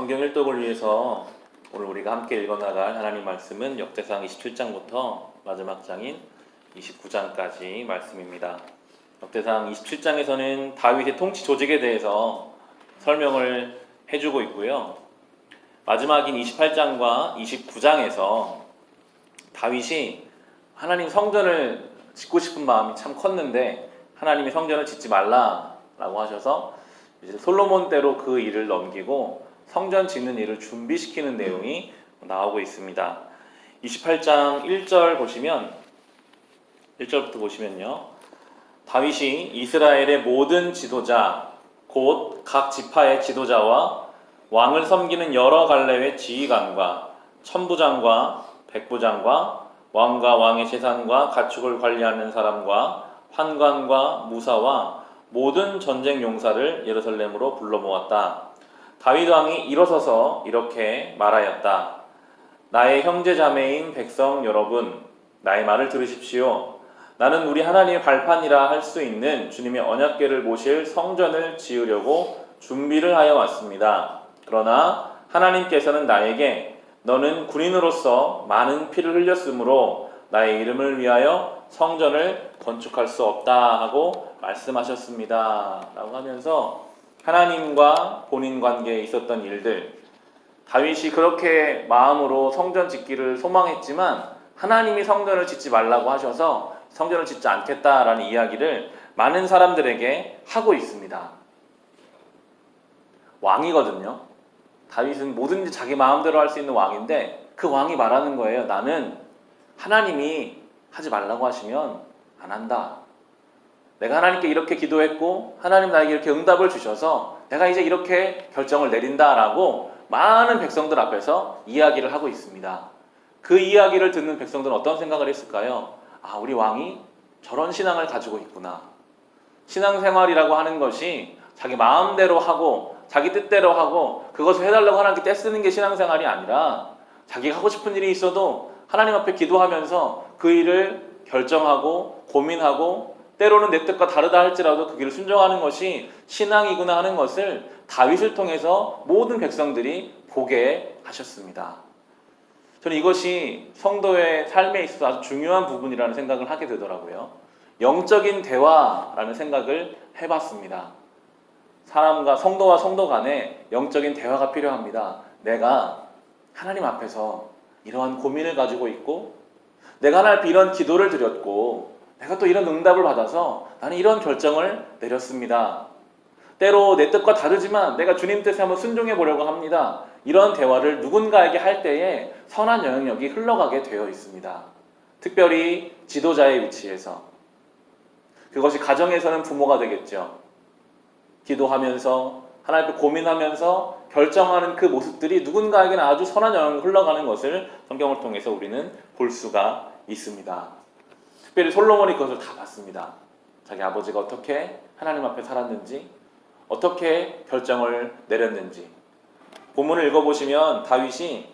성경 일독을 위해서 오늘 우리가 함께 읽어나갈 하나님 말씀은 역대상 27장부터 마지막 장인 29장까지 말씀입니다. 역대상 27장에서는 다윗의 통치 조직에 대해서 설명을 해주고 있고요. 마지막인 28장과 29장에서 다윗이 하나님 성전을 짓고 싶은 마음이 참 컸는데 하나님이 성전을 짓지 말라라고 하셔서 이제 솔로몬 때로 그 일을 넘기고 성전 짓는 일을 준비시키는 내용이 나오고 있습니다. 28장 1절 보시면 1절부터 보시면요. 다윗이 이스라엘의 모든 지도자 곧 각 지파의 지도자와 왕을 섬기는 여러 갈래의 지휘관과 천부장과 백부장과 왕과 왕의 재산과 가축을 관리하는 사람과 환관과 무사와 모든 전쟁 용사를 예루살렘으로 불러 모았다. 다윗 왕이 일어서서 이렇게 말하였다. 나의 형제 자매인 백성 여러분, 나의 말을 들으십시오. 나는 우리 하나님의 발판이라 할 수 있는 주님의 언약궤를 모실 성전을 지으려고 준비를 하여 왔습니다. 그러나 하나님께서는 나에게 너는 군인으로서 많은 피를 흘렸으므로 나의 이름을 위하여 성전을 건축할 수 없다 하고 말씀하셨습니다. 라고 하면서 하나님과 본인 관계에 있었던 일들, 다윗이 그렇게 마음으로 성전 짓기를 소망했지만 하나님이 성전을 짓지 말라고 하셔서 성전을 짓지 않겠다라는 이야기를 많은 사람들에게 하고 있습니다. 왕이거든요. 다윗은 뭐든지 자기 마음대로 할 수 있는 왕인데 그 왕이 말하는 거예요. 나는 하나님이 하지 말라고 하시면 안 한다. 내가 하나님께 이렇게 기도했고 하나님 나에게 이렇게 응답을 주셔서 내가 이제 이렇게 결정을 내린다라고 많은 백성들 앞에서 이야기를 하고 있습니다. 그 이야기를 듣는 백성들은 어떤 생각을 했을까요? 아, 우리 왕이 저런 신앙을 가지고 있구나. 신앙생활이라고 하는 것이 자기 마음대로 하고 자기 뜻대로 하고 그것을 해달라고 하나님께 떼쓰는 게 신앙생활이 아니라 자기가 하고 싶은 일이 있어도 하나님 앞에 기도하면서 그 일을 결정하고 고민하고 때로는 내 뜻과 다르다 할지라도 그 길을 순종하는 것이 신앙이구나 하는 것을 다윗을 통해서 모든 백성들이 보게 하셨습니다. 저는 이것이 성도의 삶에 있어서 아주 중요한 부분이라는 생각을 하게 되더라고요. 영적인 대화라는 생각을 해봤습니다. 사람과 성도와 성도 간에 영적인 대화가 필요합니다. 내가 하나님 앞에서 이러한 고민을 가지고 있고, 내가 앞에 이런 기도를 드렸고, 내가 또 이런 응답을 받아서 나는 이런 결정을 내렸습니다. 때로 내 뜻과 다르지만 내가 주님 뜻에 한번 순종해 보려고 합니다. 이런 대화를 누군가에게 할 때에 선한 영향력이 흘러가게 되어 있습니다. 특별히 지도자의 위치에서. 그것이 가정에서는 부모가 되겠죠. 기도하면서 하나님 앞에 고민하면서 결정하는 그 모습들이 누군가에게는 아주 선한 영향을 흘러가는 것을 성경을 통해서 우리는 볼 수가 있습니다. 특별히 솔로몬이 그것을 다 봤습니다. 자기 아버지가 어떻게 하나님 앞에 살았는지, 어떻게 결정을 내렸는지. 본문을 읽어보시면 다윗이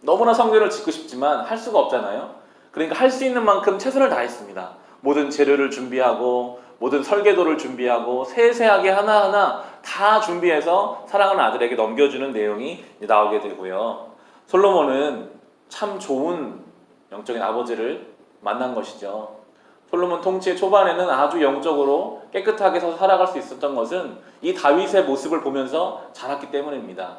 너무나 성전을 짓고 싶지만 할 수가 없잖아요. 그러니까 할 수 있는 만큼 최선을 다했습니다. 모든 재료를 준비하고 모든 설계도를 준비하고 세세하게 하나하나 다 준비해서 사랑하는 아들에게 넘겨주는 내용이 나오게 되고요. 솔로몬은 참 좋은 영적인 아버지를 만난 것이죠. 솔로몬 통치의 초반에는 아주 영적으로 깨끗하게 서 살아갈 수 있었던 것은 이 다윗의 모습을 보면서 자랐기 때문입니다.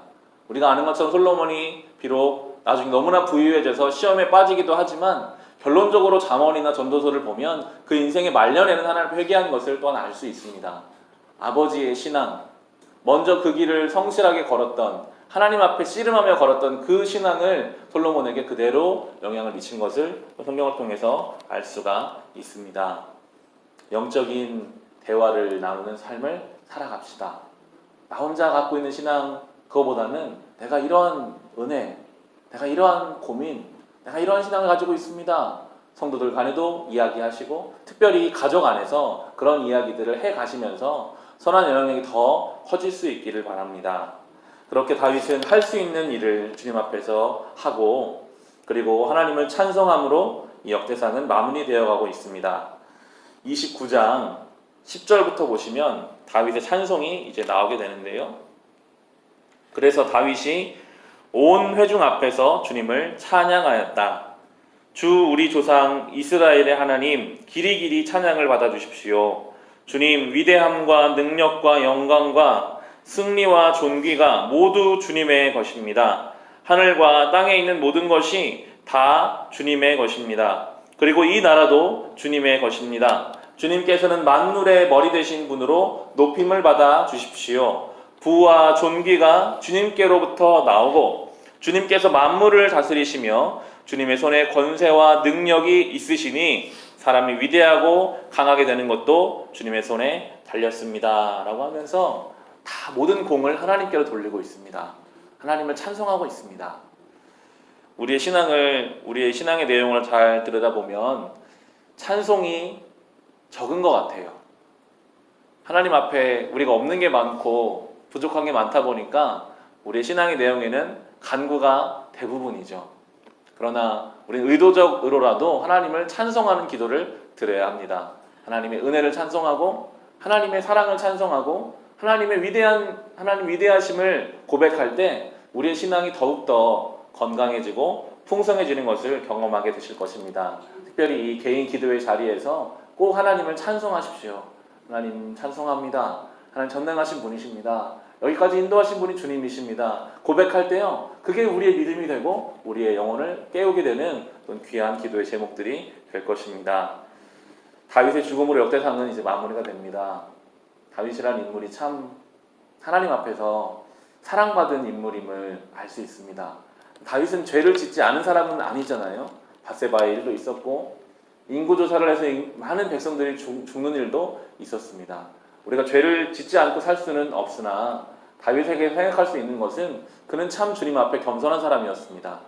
우리가 아는 것처럼 솔로몬이 비록 나중에 너무나 부유해져서 시험에 빠지기도 하지만 결론적으로 잠언이나 전도서를 보면 그 인생의 말년에는 하나님을 회개한 것을 또한 알 수 있습니다. 아버지의 신앙, 먼저 그 길을 성실하게 걸었던 하나님 앞에 씨름하며 걸었던 그 신앙을 솔로몬에게 그대로 영향을 미친 것을 성경을 통해서 알 수가 있습니다. 영적인 대화를 나누는 삶을 살아갑시다. 나 혼자 갖고 있는 신앙 그거보다는 내가 이러한 은혜, 내가 이러한 고민, 내가 이러한 신앙을 가지고 있습니다. 성도들 간에도 이야기하시고 특별히 가족 안에서 그런 이야기들을 해 가시면서 선한 영향력이 더 커질 수 있기를 바랍니다. 그렇게 다윗은 할 수 있는 일을 주님 앞에서 하고 그리고 하나님을 찬송함으로 이 역대상은 마무리되어 가고 있습니다. 29장 10절부터 보시면 다윗의 찬송이 이제 나오게 되는데요. 그래서 다윗이 온 회중 앞에서 주님을 찬양하였다. 주 우리 조상 이스라엘의 하나님 길이 길이 찬양을 받아 주십시오. 주님 위대함과 능력과 영광과 승리와 존귀가 모두 주님의 것입니다. 하늘과 땅에 있는 모든 것이 다 주님의 것입니다. 그리고 이 나라도 주님의 것입니다. 주님께서는 만물의 머리 되신 분으로 높임을 받아 주십시오. 부와 존귀가 주님께로부터 나오고 주님께서 만물을 다스리시며 주님의 손에 권세와 능력이 있으시니 사람이 위대하고 강하게 되는 것도 주님의 손에 달렸습니다. 라고 하면서 다 모든 공을 하나님께로 돌리고 있습니다. 하나님을 찬송하고 있습니다. 우리의 신앙을 우리의 신앙의 내용을 잘 들여다보면 찬송이 적은 것 같아요. 하나님 앞에 우리가 없는 게 많고 부족한 게 많다 보니까 우리의 신앙의 내용에는 간구가 대부분이죠. 그러나 우리는 의도적 으로라도 하나님을 찬송하는 기도를 드려야 합니다. 하나님의 은혜를 찬송하고 하나님의 사랑을 찬송하고 하나님의 위대한 하나님 위대하심을 고백할 때 우리의 신앙이 더욱더 건강해지고 풍성해지는 것을 경험하게 되실 것입니다. 특별히 이 개인 기도의 자리에서 꼭 하나님을 찬송하십시오. 하나님 찬송합니다. 하나님 전능하신 분이십니다. 여기까지 인도하신 분이 주님이십니다. 고백할 때요, 그게 우리의 믿음이 되고 우리의 영혼을 깨우게 되는 그런 귀한 기도의 제목들이 될 것입니다. 다윗의 죽음으로 역대상은 이제 마무리가 됩니다. 다윗이라는 인물이 참 하나님 앞에서 사랑받은 인물임을 알 수 있습니다. 다윗은 죄를 짓지 않은 사람은 아니잖아요. 바세바의 일도 있었고 인구 조사를 해서 많은 백성들이 죽- 죽는 일도 있었습니다. 우리가 죄를 짓지 않고 살 수는 없으나 다윗에게 생각할 수 있는 것은 그는 참 주님 앞에 겸손한 사람이었습니다.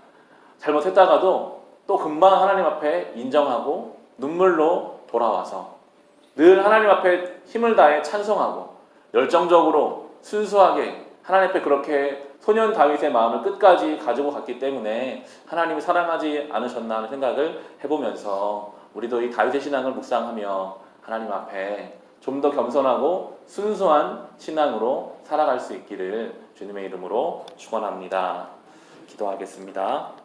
잘못했다가도 또 금방 하나님 앞에 인정하고 눈물로 돌아와서 늘 하나님 앞에 힘을 다해 찬송하고 열정적으로 순수하게 하나님 앞에 그렇게 소년 다윗의 마음을 끝까지 가지고 갔기 때문에 하나님이 사랑하지 않으셨나 하는 생각을 해보면서 우리도 이 다윗의 신앙을 묵상하며 하나님 앞에 좀 더 겸손하고 순수한 신앙으로 살아갈 수 있기를 주님의 이름으로 축원합니다. 기도하겠습니다.